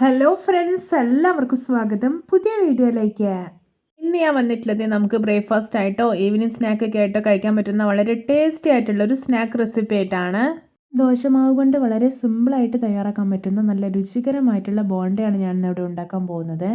Hello friends എല്ലാവർക്കും സ്വാഗതം. പുതിയ വീഡിയോയിലേക്ക്. ഇന്ന് ഞാൻ വന്നിട്ടുള്ളത് നമുക്ക് ബ്രേക്ക്ഫാസ്റ്റ് ആയിട്ടോ ഈവനിങ് സ്നാക്ക് ഒക്കെ ആയിട്ടോ കഴിക്കാൻ പറ്റുന്ന വളരെ ടേസ്റ്റി ആയിട്ടുള്ള ഒരു സ്നാക്ക് റെസിപ്പി ആയിട്ടാണ്. ദോശമാവ് കൊണ്ട് വളരെ സിമ്പിളായിട്ട് തയ്യാറാക്കാൻ പറ്റുന്ന നല്ല രുചികരമായിട്ടുള്ള ബോണ്ടയാണ് ഞാൻ ഇവിടെ ഉണ്ടാക്കാൻ പോകുന്നത്.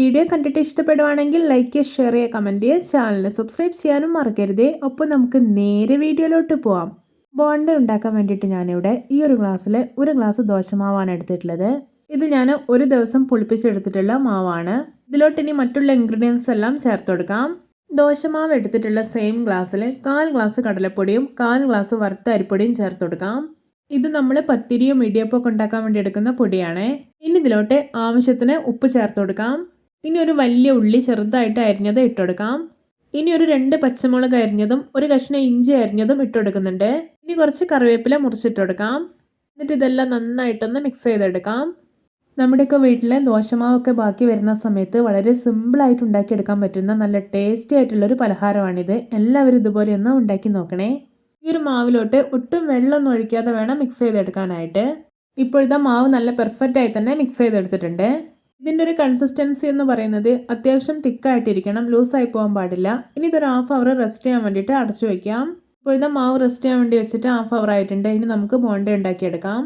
വീഡിയോ കണ്ടിട്ട് ഇഷ്ടപ്പെടുവാണെങ്കിൽ ലൈക്ക് ചെയ്യുക ഷെയർ ചെയ്യുക കമന്റ് ചെയ്യുക. ചാനൽ സബ്സ്ക്രൈബ് ചെയ്യാനും മറക്കരുതേ. ഒപ്പം നമുക്ക് നേരെ വീഡിയോയിലോട്ട് പോവാം. ബോണ്ട ഉണ്ടാക്കാൻ വേണ്ടിയിട്ട് ഞാനിവിടെ ഈ ഒരു ഗ്ലാസ്സിൽ ഒരു ഗ്ലാസ് ദോശമാവാണ് എടുത്തിട്ടുള്ളത്. ഇത് ഞാൻ ഒരു ദിവസം പുളിപ്പിച്ചെടുത്തിട്ടുള്ള മാവാണ്. ഇതിലോട്ട് ഇനി മറ്റുള്ള ഇൻഗ്രീഡിയൻസ് എല്ലാം ചേർത്ത് കൊടുക്കാം ദോശമാവ് എടുത്തിട്ടുള്ള സെയിം ഗ്ലാസ്സിൽ കാൽ ഗ്ലാസ് കടലപ്പൊടിയും കാൽ ഗ്ലാസ് വറുത്ത അരിപ്പൊടിയും ചേർത്ത് കൊടുക്കാം ഇത് നമ്മൾ പത്തിരിയും ഇടിയപ്പം ഒക്കെ ഉണ്ടാക്കാൻ വേണ്ടി എടുക്കുന്ന പൊടിയാണ്. ഇനി ഇതിലോട്ട് ആവശ്യത്തിന് ഉപ്പ് ചേർത്ത് കൊടുക്കാം ഇനി ഒരു വലിയ ഉള്ളി ചെറുതായിട്ട് അരിഞ്ഞത് ഇട്ടുകൊടുക്കാം ഇനി ഒരു രണ്ട് പച്ചമുളക് അരിഞ്ഞതും ഒരു കഷ്ണം ഇഞ്ചി അരിഞ്ഞതും ഇട്ടുകൊടുക്കുന്നുണ്ട് ഇനി കുറച്ച് കറിവേപ്പില മുറിച്ചിട്ട് കൊടുക്കാം എന്നിട്ട് ഇതെല്ലാം നന്നായിട്ടൊന്ന് മിക്സ് ചെയ്തെടുക്കാം. നമ്മുടെയൊക്കെ വീട്ടിലെ ദോശമാവൊക്കെ ബാക്കി വരുന്ന സമയത്ത് വളരെ സിമ്പിളായിട്ട് ഉണ്ടാക്കിയെടുക്കാൻ പറ്റുന്ന നല്ല ടേസ്റ്റി ആയിട്ടുള്ളൊരു പലഹാരമാണിത്. എല്ലാവരും ഇതുപോലെ ഒന്ന് ഉണ്ടാക്കി നോക്കണേ. ഈ ഒരു മാവിലോട്ട് ഒട്ടും വെള്ളമൊന്നും ഒഴിക്കാതെ വേണം മിക്സ് ചെയ്തെടുക്കാനായിട്ട്. ഇപ്പോഴത്തെ മാവ് നല്ല പെർഫെക്റ്റ് ആയി തന്നെ മിക്സ് ചെയ്തെടുത്തിട്ടുണ്ട്. ഇതിന്റെ ഒരു കൺസിസ്റ്റൻസി എന്ന് പറയുന്നത് അത്യാവശ്യം തിക്കായിട്ടിരിക്കണം ലൂസായി പോകാൻ പാടില്ല. ഇനി ഇതൊരു ഹാഫ് അവർ റെസ്റ്റ് ചെയ്യാൻ വേണ്ടിയിട്ട് അടച്ചു വയ്ക്കാം ഇപ്പോഴത്തെ മാവ് റെസ്റ്റ് ചെയ്യാൻ വേണ്ടി വെച്ചിട്ട് ഹാഫ് അവർ ആയിട്ടുണ്ട്. ഇനി നമുക്ക് ബോണ്ട ഉണ്ടാക്കിയെടുക്കാം.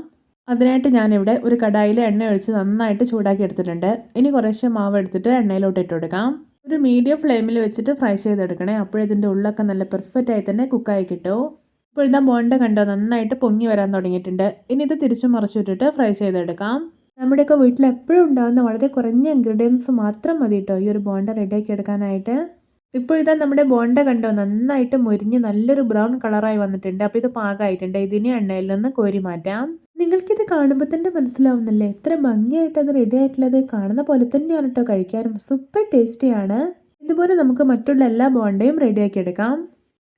അതിനായിട്ട് ഞാനിവിടെ ഒരു കടായിൽ എണ്ണ ഒഴിച്ച് നന്നായിട്ട് ചൂടാക്കി എടുത്തിട്ടുണ്ട്. ഇനി കുറേശ്ശെ മാവ് എടുത്തിട്ട് എണ്ണയിലോട്ട് ഇട്ട് കൊടുക്കാം. ഒരു മീഡിയം ഫ്ലെയിമിൽ വെച്ചിട്ട് ഫ്രൈ ചെയ്തെടുക്കണേ. അപ്പോഴിതിന്റെ ഉള്ളൊക്കെ നല്ല പെർഫെക്റ്റ് ആയി തന്നെ കുക്കായി കിട്ടും. ഇപ്പോൾ ഇതാ ബോണ്ട കണ്ടോ നന്നായിട്ട് പൊങ്ങി വരാൻ തുടങ്ങിയിട്ടുണ്ട്. ഇനി ഇത് തിരിച്ചു മറിച്ചിട്ടിട്ട് ഫ്രൈ ചെയ്തെടുക്കാം. നമ്മുടെയൊക്കെ വീട്ടിൽ എപ്പോഴും ഉണ്ടാകുന്ന വളരെ കുറഞ്ഞ ഇൻഗ്രീഡിയൻസ് മാത്രം മതി കേട്ടോ ഈ ഒരു ബോണ്ട റെഡിയാക്കി എടുക്കാനായിട്ട്. ഇപ്പോഴിതാ നമ്മുടെ ബോണ്ട കണ്ടോ നന്നായിട്ട് മുരിഞ്ഞ് നല്ലൊരു ബ്രൗൺ കളറായി വന്നിട്ടുണ്ട്. അപ്പോൾ ഇത് പാകമായിട്ടുണ്ട് ഇതിനെ എണ്ണയിൽ നിന്ന് കോരി മാറ്റാം. നിങ്ങൾക്കിത് കാണുമ്പോൾ തന്നെ മനസ്സിലാവുന്നില്ലേ? എത്ര ഭംഗിയായിട്ട് അത് റെഡി ആയിട്ടുള്ളത്. കാണുന്ന പോലെ തന്നെയാണ് കേട്ടോ കഴിക്കാനും. സൂപ്പർ ടേസ്റ്റിയാണ് ഇതുപോലെ നമുക്ക് മറ്റുള്ള എല്ലാ ബോണ്ടയും റെഡിയാക്കി എടുക്കാം.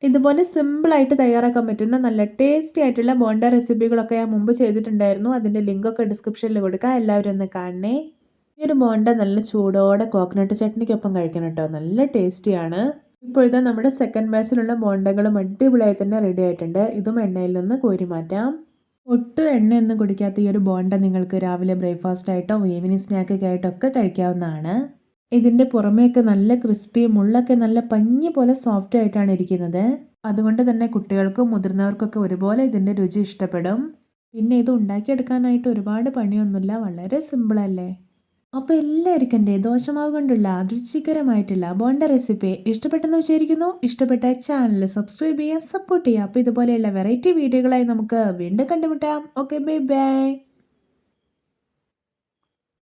ഇതുപോലെ സിമ്പിളായിട്ട് തയ്യാറാക്കാൻ പറ്റുന്ന നല്ല ടേസ്റ്റി ആയിട്ടുള്ള ബോണ്ട റെസിപ്പികളൊക്കെ ഞാൻ മുമ്പ് ചെയ്തിട്ടുണ്ടായിരുന്നു. അതിന്റെ ലിങ്കൊക്കെ ഡിസ്ക്രിപ്ഷനിൽ കൊടുക്കാം. എല്ലാവരും ഒന്ന് കാണണേ. ഈ ഒരു ബോണ്ട നല്ല ചൂടോടെ കോക്കനട്ട് ചട്നിക്കൊപ്പം കഴിക്കണം കേട്ടോ നല്ല ടേസ്റ്റിയാണ് ഇപ്പോഴത്തെ നമ്മുടെ സെക്കൻഡ് ബാച്ചിലുള്ള ബോണ്ടകളും അടിപൊളിയായി തന്നെ റെഡി ആയിട്ടുണ്ട്. ഇതും എണ്ണയിൽ നിന്ന് കോരി മാറ്റാം. ഒട്ടും എണ്ണയൊന്നും കുടിക്കാത്ത ഈ ഒരു ബോണ്ട നിങ്ങൾക്ക് രാവിലെ ബ്രേക്ക്ഫാസ്റ്റ് ആയിട്ടോ ഈവനിങ് സ്നാക്കൊക്കെ ആയിട്ടോ ഒക്കെ കഴിക്കാവുന്നതാണ്. ഇതിന്റെ പുറമേയൊക്കെ നല്ല ക്രിസ്പിയും മുള്ളൊക്കെ നല്ല പഞ്ഞി പോലെ സോഫ്റ്റ് ആയിട്ടാണ് ഇരിക്കുന്നത്. അതുകൊണ്ട് തന്നെ കുട്ടികൾക്കും മുതിർന്നവർക്കൊക്കെ ഒരുപോലെ ഇതിന്റെ രുചി ഇഷ്ടപ്പെടും. പിന്നെ ഇത് ഉണ്ടാക്കിയെടുക്കാനായിട്ട് ഒരുപാട് പണിയൊന്നുമില്ല വളരെ സിമ്പിളല്ലേ? അപ്പോൾ എല്ലാവർക്കും എന്റെ ദോശമാവ് കൊണ്ടുള്ള രുചികരമായിട്ടുള്ള ബോണ്ട റെസിപ്പി ഇഷ്ടപ്പെട്ടെന്ന് വിചാരിക്കുന്നു. ഇഷ്ടപ്പെട്ട ചാനൽ സബ്സ്ക്രൈബ് ചെയ്യുക സപ്പോർട്ട് ചെയ്യുക. അപ്പോൾ ഇതുപോലെയുള്ള വെറൈറ്റി വീഡിയോകളായി നമുക്ക് വീണ്ടും കണ്ടുമുട്ടാം. Okay bye bye